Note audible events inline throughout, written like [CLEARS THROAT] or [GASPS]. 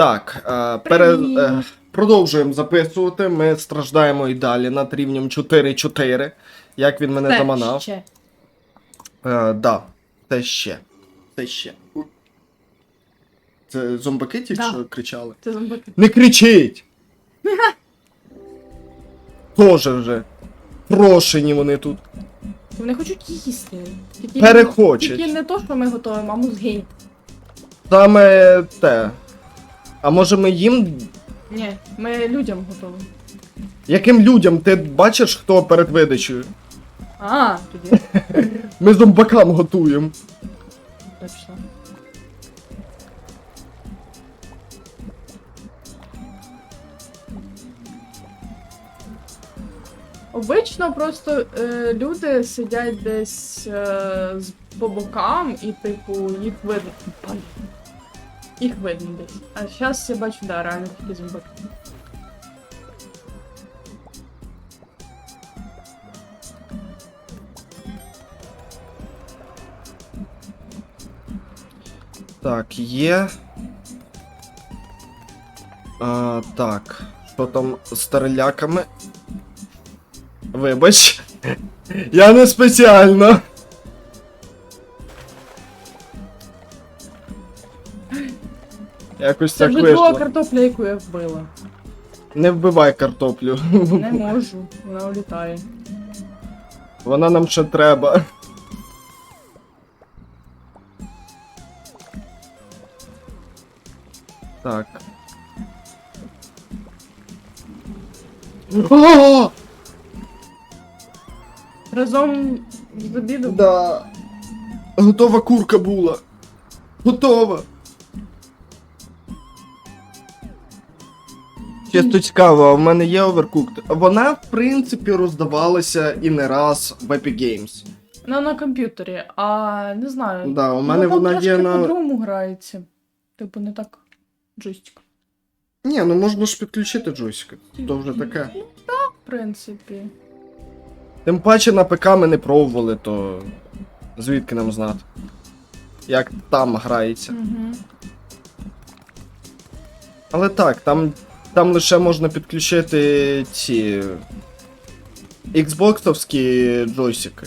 Так, е, пере... Е, продовжуємо записувати. Ми страждаємо і далі над рівнем 4-4. Як він мене Це заманав. ще. Е, да, це ще. Це ще. Це зомбаки ті, Да. що кричали? Це зомбаки. Не кричіть! [LAUGHS] Тоже вже. Прошені вони тут. Вони хочуть їсти. Тільки, Перехочуть. Тільки не то, що ми готуємо, а мозги. Саме те. А може ми їм. Ні, ми людям готуємо. Яким людям ти бачиш, хто перед видачею? А, тоді. [LAUGHS] Ми зомбакам готуємо. Точно. Обично просто е, люди сидять десь е, з по бокам і, типу, їх видно. Блін. Їх видно десь. А зараз я бачу, да, реально тільки зомбаки. Так, є. А, так. Що там з стреляками? Вибач. [LAUGHS] Я не спеціально. Якось Це так друга вийшло. картопля, яку я вбила. Не вбивай картоплю. Не можу, вона улітає. Вона нам ще треба. Так. О! Разом з обідом. Да. Готова курка була. Готова. Чисто цікаво, а в мене є Overcooked. Вона, в принципі, роздавалася і не раз в Epic Games. Ну, на комп'ютері, а не знаю. Да, у мене ну, там вона трошки є на. по-другому грається. Типу, не так джойстик. Ні, ну можна ж підключити джойстик. То вже таке. Так, В принципі. Тим паче на ПК ми не пробували, то звідки нам знати? Як там грається. Угу. Але так, там, там лише можна підключити ці Xboxовські джойстики.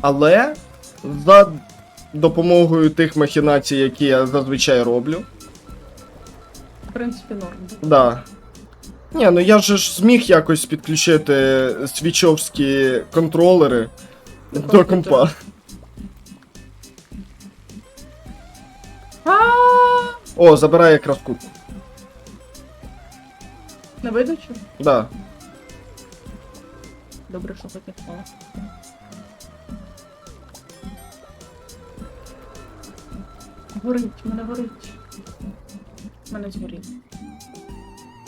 Але за допомогою тих махінацій, які я зазвичай роблю. В принципі, норм. Да. Ні, ну я же ж зміг якось підключити свічовські контролери До до компа. О, забирай якраз курку. На видачу? Да. Добре, що впала. Горить, мене горить. Мене згоріло.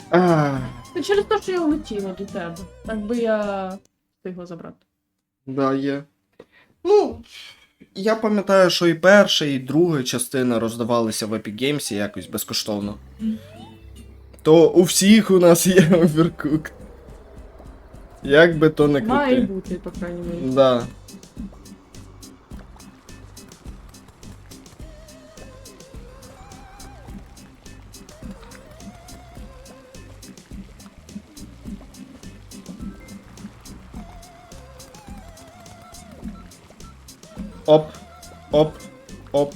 А, Це через те, що я улетіла до тебе. Так би я встигла забрати. да, є. Ну, я пам'ятаю, що і перша, і друга частина роздавалися в Epic Games якось безкоштовно. То у всіх у нас є Overcooked. Як би то не Має бути, по крайній мірі. Да. Оп, оп, оп.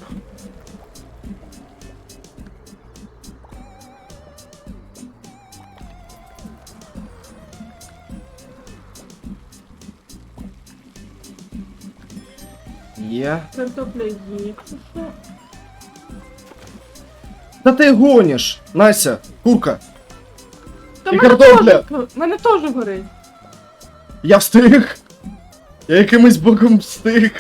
Є. Картопля є. Та ти гониш, Нася, курка. Та І картопля. теж- Мене теж горить. Я встиг. Я якимось боком встиг.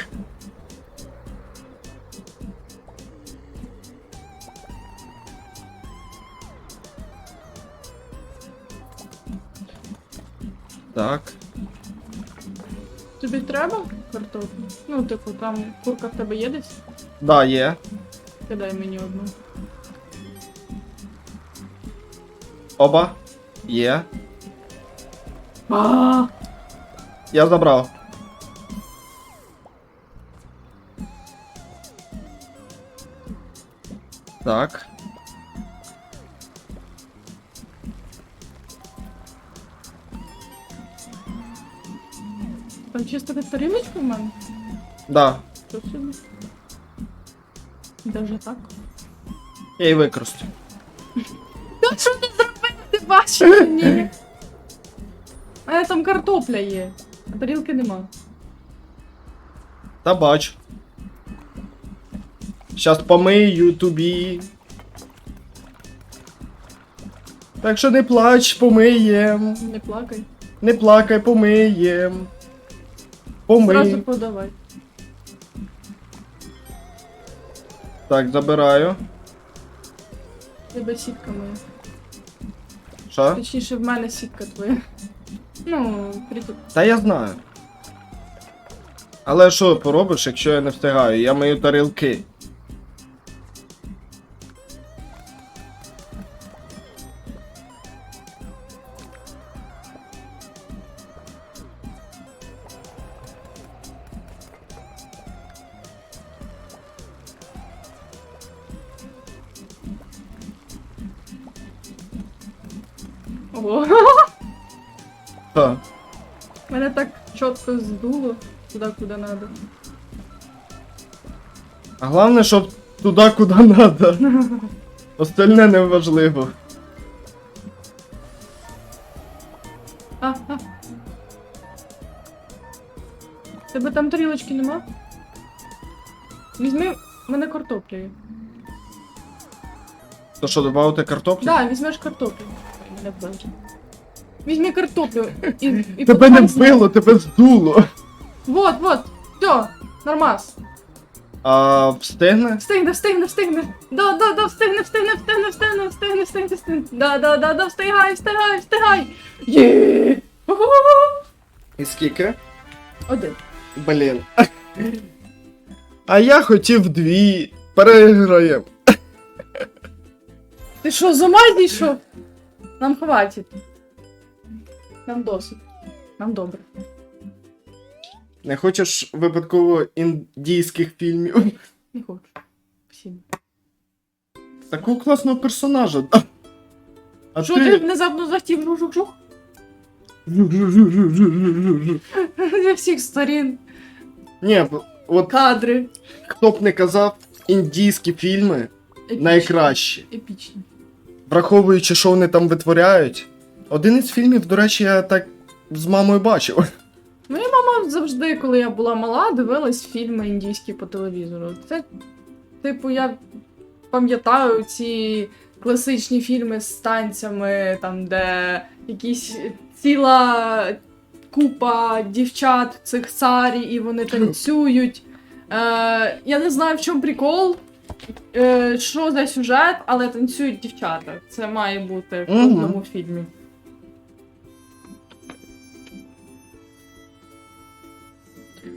Ну, типу, там курка в тебе є десь? Да, є. Кидай мені одну. Оба. Є. А, Я забрав. Так. Там чисто під тарілочку в мене? Да. Що собі? Даже так? Я її використаю. [LAUGHS] Та що ти зробив? Ти бачиш? чи Ні. А я там картопля є, а тарілки нема. Та бачу. Щас помию тобі. Так що не плач, помиєм. Не плакай. Не плакай, помиєм. Зразу Помий. подавай. Так, забираю. Тебе сітка моя. Що? Точніше, в мене сітка твоя. Ну, притул. Та я знаю. Але що поробиш, якщо я не встигаю? Я маю тарілки. Ого. Що? Мене так чітко здуло туди, куди треба. А головне, щоб туди, куди надо. Остальне не важливо. А, а. Тебе там тарілочки нема? Візьми в мене картоплю. є. То що, додати картоплю? Да, візьмеш картоплю. Мене вбили. Візьми картоплю і, і Тебе не подай вбило, тебе здуло. Вот, вот, все, нормас. А встигне? Встигне, встигне, встигне. Да, да, да, встигне, встигне, встигне, встигне, встигне, встигне, встигне. Да, да, да, да, встигай, встигай, встигай. Є! Уху! І скільки? Один. Блін. А я хотів дві. Переграєм. Ти що, з ума зійшов? Нам хватить. Нам досить. Нам добре. Не хочеш випадково індійських фільмів? Не хочу. Спасибо. Такого класного персонажа. А Що ти внезапно захотів жук-жук-жук? Зі всіх сторін. Ні, б- от Кадри. хто б не казав, індійські фільми Епічні. найкращі. Епічні. Враховуючи, що вони там витворяють. Один із фільмів, до речі, я так з мамою бачив. Моя Мама завжди, коли я була мала, дивилась фільми індійські по телевізору. Це, типу, я пам'ятаю ці класичні фільми з танцями, там, де якісь ціла купа дівчат цих царі, і вони [LAUGHS] танцюють. Е, я не знаю, в чому прикол, е, що за сюжет, але танцюють дівчата. Це має бути в Мгм. кожному фільмі.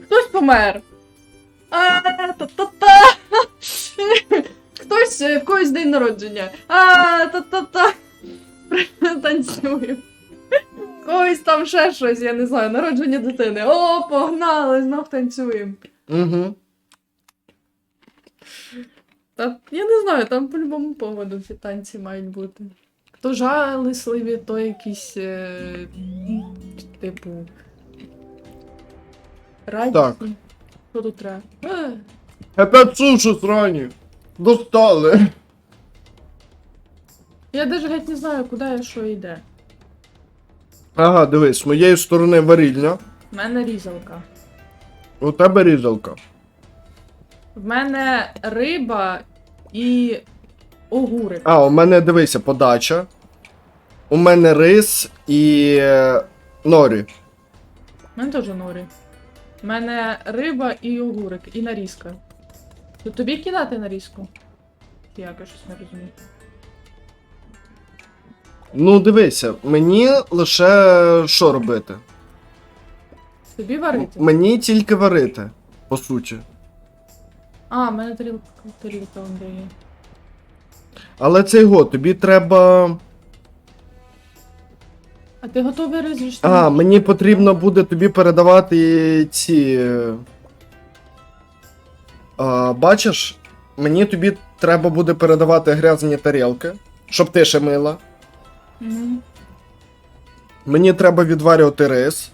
Хтось помер. А, та-та-та. Хтось е, в когось день народження. А, та-та-та. Танцюємо. Когось там ще щось, я не знаю, народження дитини. О, погнали, знов танцюємо. Угу. Та я не знаю, там по-любому поводу ці танці мають бути. Хто жалісливі, то якісь, е, типу. Радісні. Так. Що тут треба? Е, Опять суші срані. Достали. я навіть геть не знаю, куди і що йде. Ага, дивись, з моєї сторони варільня. У мене різалка. У тебе різалка. В мене риба і огурик. А, у мене дивися, подача. У мене рис і е, норі. У мене теж норі. У мене риба і огурик, і нарізка. То тобі кидати нарізку? Я щось не розумію. Ну, дивися, мені лише що робити? Тобі варити? Мені тільки варити, по суті. А, в мене тарілка, тарілка Андрія. Але це його, тобі треба. А ти готовий розрішити? А, мені потрібно буде тобі передавати ці. е, А, бачиш, мені тобі треба буде передавати грязні тарілки, щоб ти ще мила. Мгм. Мені треба відварювати рис,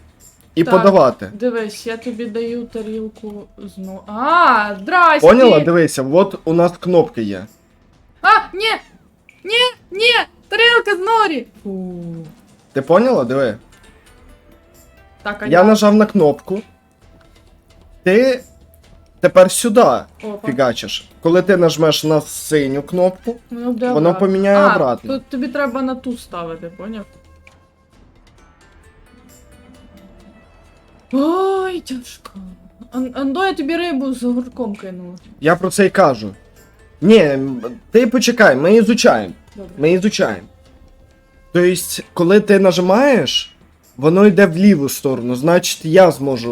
і Так. подавати. Дивись, я тобі даю тарілку знову. А, здрасте! Поняла? Дивися, от у нас кнопки є. А, ні! Ні, ні! Тарілка з норі! Фу. Ти поняла? Диви. Так, а Я нажав на кнопку. Ти тепер сюди Опа. фігачиш. Коли ти нажмеш на синю кнопку, Воно, буде воно обратно. поміняє а, обратно. Тут тобі треба на ту ставити, поняв? Ой, тяжко. Ан- Андо, я тобі рибу з огурком кинула. Я про це й кажу. Ні, ти почекай, ми ізучаємо. Добре. Ми ізучаємо. Тобто, коли ти нажимаєш, воно йде в ліву сторону, значить я зможу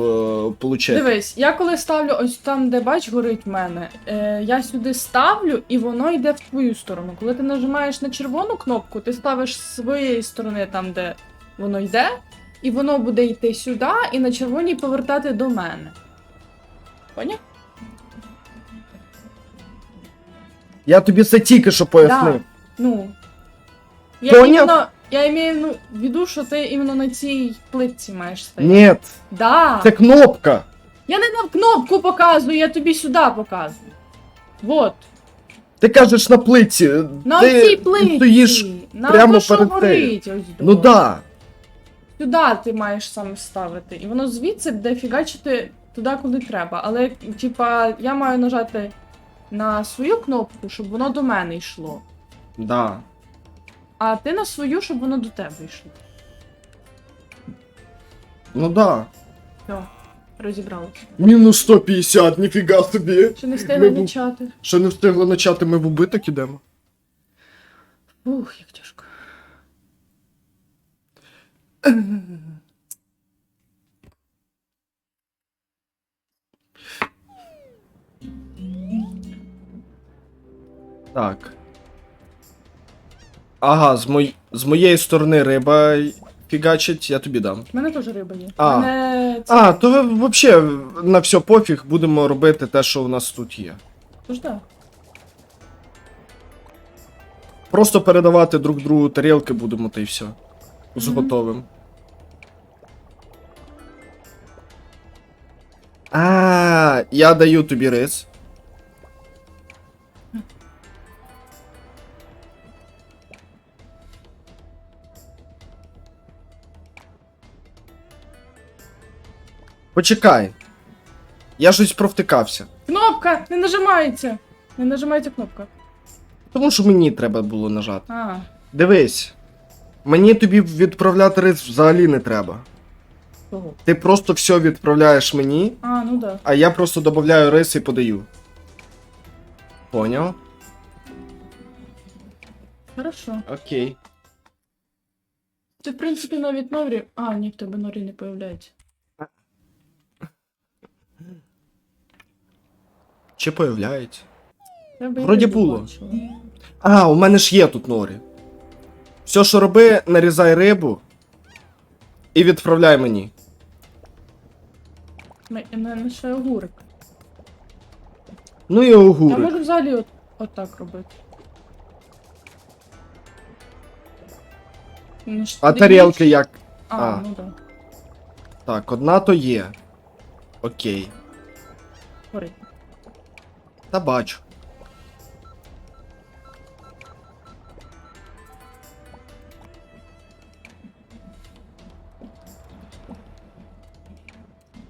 е, получити. Дивись, я коли ставлю ось там, де бач, горить в мене, е, я сюди ставлю і воно йде в твою сторону. Коли ти нажимаєш на червону кнопку, ти ставиш з своєї сторони там, де воно йде, і воно буде йти сюди і на червоній повертати до мене. Поняв? Я тобі це тільки що пояснив. Да. Ну. Я Поняв? іменно, я имею ну, в виду, що ти іменно на цій плитці маєш стояти. Ні, Да. це кнопка. Я не на кнопку показую, я тобі сюди показую. Вот. Ти кажеш на плитці. На ти цій плитці. стоїш прямо перед тим. горить ось. Ну да. Сюди ти маєш саме ставити. І воно звідси буде фігачити туди, куди треба. Але, типа, я маю нажати на свою кнопку, щоб воно до мене йшло. Да. А ти на свою, щоб воно до тебе йшло. Ну да. Все, розібралися. Мінус 150, ніфіга собі. Чи не встигли Ми бу- почати? Ще не встигли почати, ми в убиток ідемо. Ух, як тяжко. Так. Ага, з, мой... з моєї сторони риба фігачить, я тобі дам. У мене теж риба є. А. У мене це... А, то ви взагалі на все пофіг будемо робити те, що у нас тут є. Тож да. Просто передавати друг другу тарілки будемо, та й все. З Мгм. готовим. А, я даю тобі рис. Почекай. Я щось провтикався. Кнопка! Не нажимається! Не нажимається кнопка. Тому що мені треба було нажати. А, Дивись. Мені тобі відправляти рис взагалі не треба. Ти просто все відправляєш мені, А, ну да. а я просто додаю рис і подаю. Поняв? Хорошо. Окей. Ти, в принципі, навіть норі. А, ні, в тебе норі не появляється. Чи появляється? Я би і Вроді було. бачила. А, у мене ж є тут норі. Все, що роби, нарізай рибу і відправляй мені. Мене ще огурик. Ну і Я огурик. можу взагалі от, от так робити. Ну, ж А ти тарілки як. А, а. ну да. Так, одна то є. Окей. Горить. Та бачу.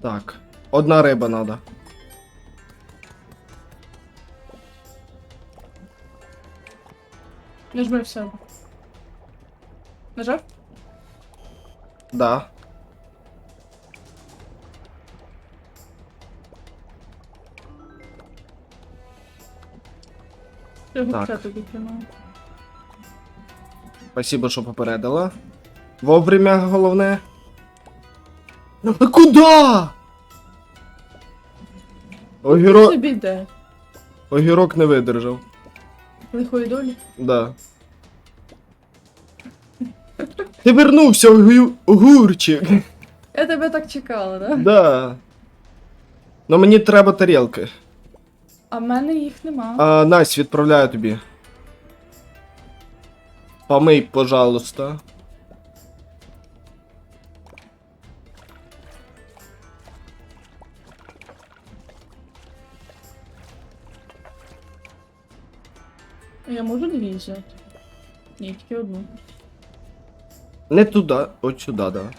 Так, одна риба надо. Нажми в себе. Нажав? Да. Я Так. губця тобі тримаю. Спасибо, що попередила. Вовремя головне. Ну куда? Огірок, Тобі йде. огірок не видержав. Лихої долі. Да. Ти вернувся, огю... огурчик. Я тебе так чекала, да? Да. Ну мені треба тарілки. А в мене їх нема. А, Настя, відправляю тобі. Помий, пожалуйста. Можу дві взяти. Ні, тільки одну. Не туди, от сюди, да.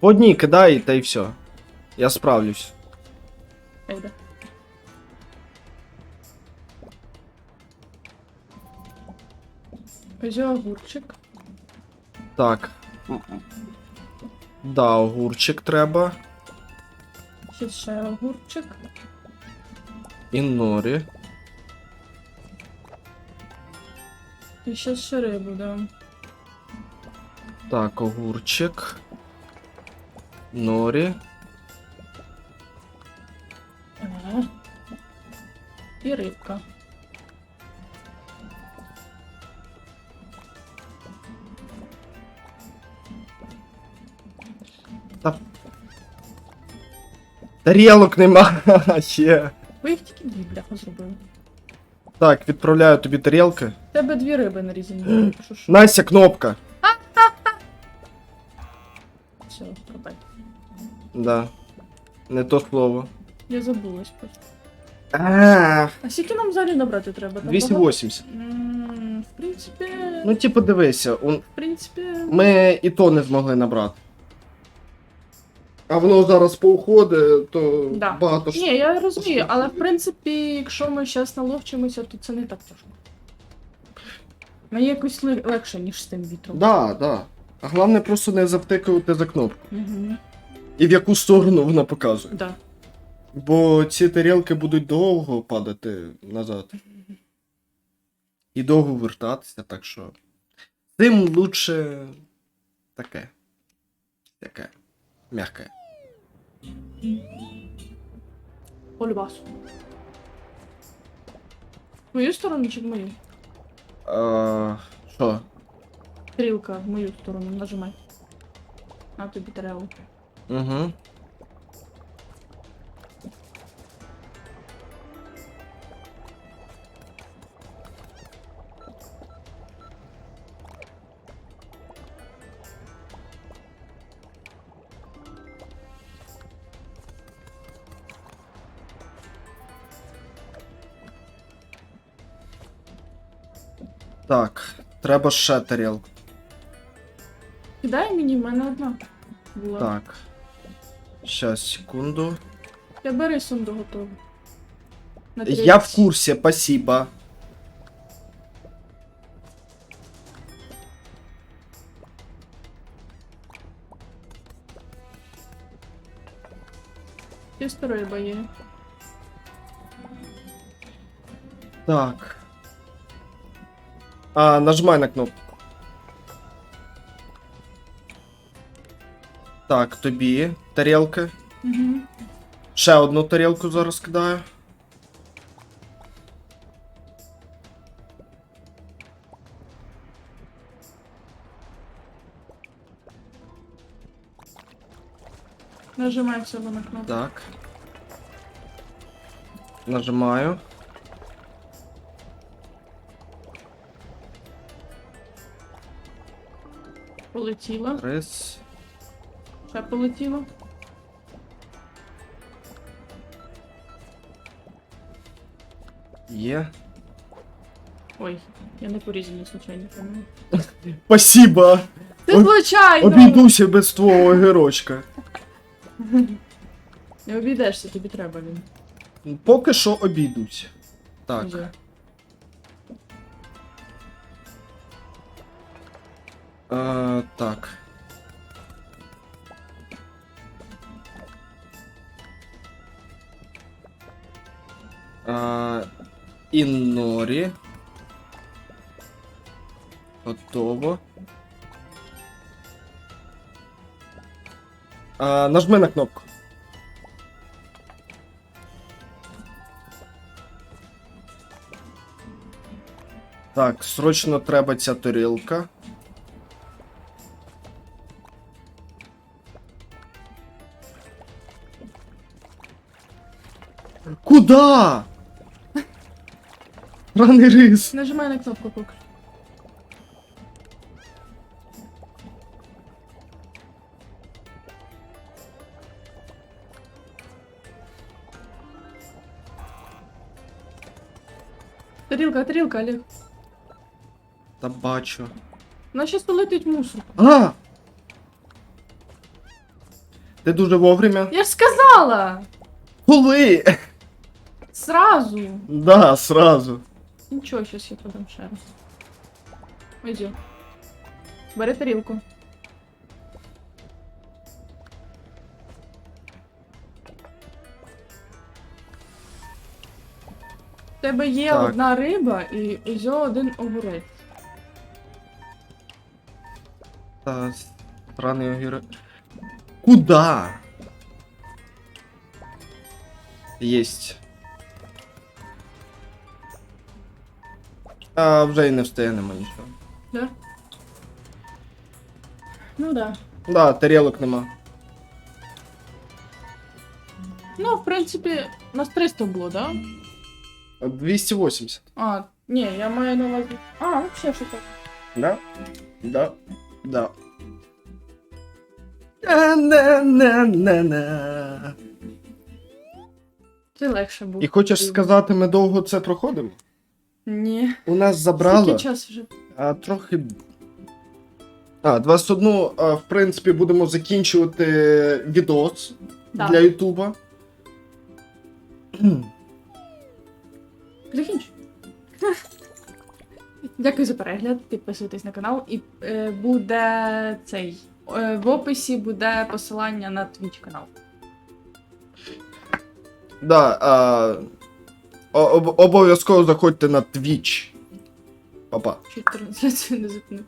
По одній кидай, та й все. Я справлюсь. Айда. Ось огурчик. Так. Да, огурчик треба. Ще ще огурчик. І норі. І ще ще рибу дам. Так, огурчик. Норі. Ага. І рибка. Тарілок нема. [LAUGHS] Ще. Ви їх тільки дві бляха зробили. Так, відправляю тобі тарілки. Тебе дві риби нарізані. [GASPS] Ж? Настя, кнопка. [GASPS] Все, пробай. Да. Не то слово. Я забулась просто. А, А скільки нам взагалі набрати треба? Там багато? 280. М, В принципі. Ну, типу, дивися, он, В принципі. ми і то не змогли набрати. А воно зараз поуходить, то Да. багато. Ні, я розумію, але в принципі, якщо ми зараз наловчимося, то це не так тяжко. Мені якось легше, ніж з тим вітром. Да, да. А головне просто не завтикувати за кнопку. Угу. І в яку сторону вона показує. Да. Бо ці тарілки будуть довго падати назад. І довго вертатися, так що. Тим лучше таке. Таке. Мягке. Полюбасу. Мою сторону чи в мою? А, Що? Стрілка в мою сторону, нажимай. На тобі треба. Угу. треба ще тарілку. Кидай мені, в мене одна. Була. Так. Щас, секунду. Я бери сунду готову. На Я в тридцять. курсе, спасибо. Чисто риба є. Так. А, нажимай на кнопку. Так, тобі тарілки. Угу. Ще одну тарілку зараз кидаю. Нажимай в себе на кнопку. Так. Нажимаю. Полетіло. Рис. Ще полетіло. Є. Ой, я не порізаний, случайно помню. Спасибо! Ти Ой, случайно! Обійдуся без твого огірочка. Не обійдешся, тобі треба він. Поки що обійдусь. Так. Вже. Е, так. Е, Іннорі. Готово. Е, нажми на кнопку. Так, срочно треба ця тарілка. Куда? Раний рис. Нажимай на кнопку поки. Тарілка, тарілка, Олег. Та бачу. Вона щас полетить мусор. А! Ти дуже вовремя. Я ж сказала! Коли? Сразу! Да, сразу. Нічого, щас я подам ще раз. Ойди. Бери тарілку. У тебе є Так. одна риба і ось один огурець. Та странний огірок. Куда? Єсть. А вже й не встигнемо нічого. Да? Ну да. Да, тарілок нема. Ну, в принципі, у нас 300 було, да? 280. А, ні, я маю на увазі. А, вообще що так. Да? Да. Да. На-на-на-на-на. Це легше було. І хочеш сказати, ми довго це проходимо? Ні. У нас забрало. Скільки час вже? А трохи. А, 21, а, в принципі, будемо закінчувати відос Да. для Ютуба. [CLEARS THROAT] Закінч. [LAUGHS] Дякую за перегляд. Підписуйтесь на канал. І е, буде цей. Е, в описі буде посилання на Twitch канал. Да, а, обов'язково заходьте на Twitch. Папа. Чуть трансляцію не зупинив.